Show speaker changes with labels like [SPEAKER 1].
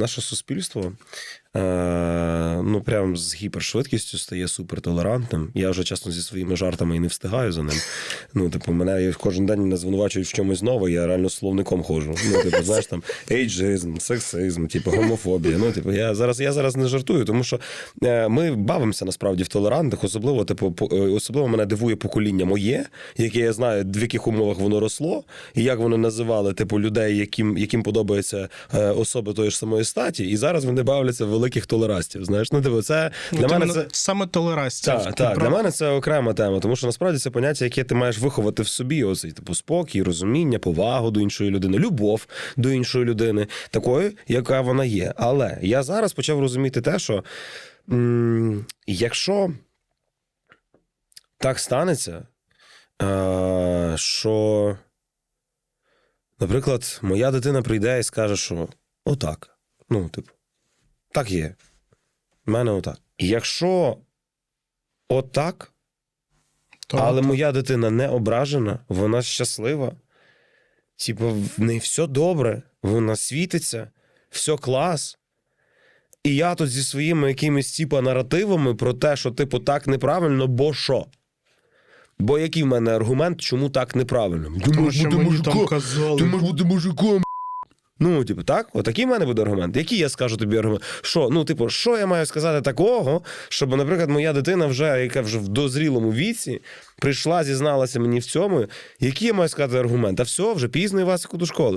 [SPEAKER 1] Наше суспільство ну прям з гіпершвидкістю стає супертолерантним. Я вже чесно зі своїми жартами і не встигаю за ним. Ну, типу, мене кожен день мене звинувачують в чомусь нове, я реально словником ходжу. Ну, типу, знаєш, там ейджизм, сексизм, типу, гомофобія. Ну, типу, я зараз, я зараз не жартую, тому що е, ми бавимося насправді в толерантних, особливо, типу, по- е, особливо мене дивує покоління моє, яке я знаю, в яких умовах воно росло, і як вони називали типу людей, яким, яким подобаються е, особи тої ж самої статі, і зараз вони бавляться в великих толерастів. Знаєш, ну типу, це для
[SPEAKER 2] От
[SPEAKER 1] мене це.
[SPEAKER 2] саме толерастія.
[SPEAKER 1] Так, так, для мене це окрема тема, тому що насправді це поняття, яке ти маєш виховати в собі: оцей типу спокій, розуміння, повагу до іншої людини, любов до іншої людини, такою, яка вона є. Але я зараз почав розуміти те, що м- якщо так станеться, е- що, наприклад, моя дитина прийде і скаже, що отак. Ну, типу, так є. У мене отак. Якщо отак,
[SPEAKER 2] То-
[SPEAKER 1] але моя дитина не ображена, вона щаслива. Типу, в неї все добре, вона світиться, все клас. І я тут зі своїми якимись типа наративами про те, що, типу, так неправильно, бо що? Бо який в мене аргумент, чому так неправильно? Ти
[SPEAKER 2] Тому що мені там казали.
[SPEAKER 1] ти можеш бути мужиком. Ну, типу, так? Отакий в мене буде аргумент. Який я скажу тобі аргумент? Що, ну, типу, що я маю сказати такого, щоб, наприклад, моя дитина, вже, яка вже в дозрілому віці, прийшла, зізналася мені в цьому. Який я маю сказати аргумент? А все, вже пізно і вас до школи.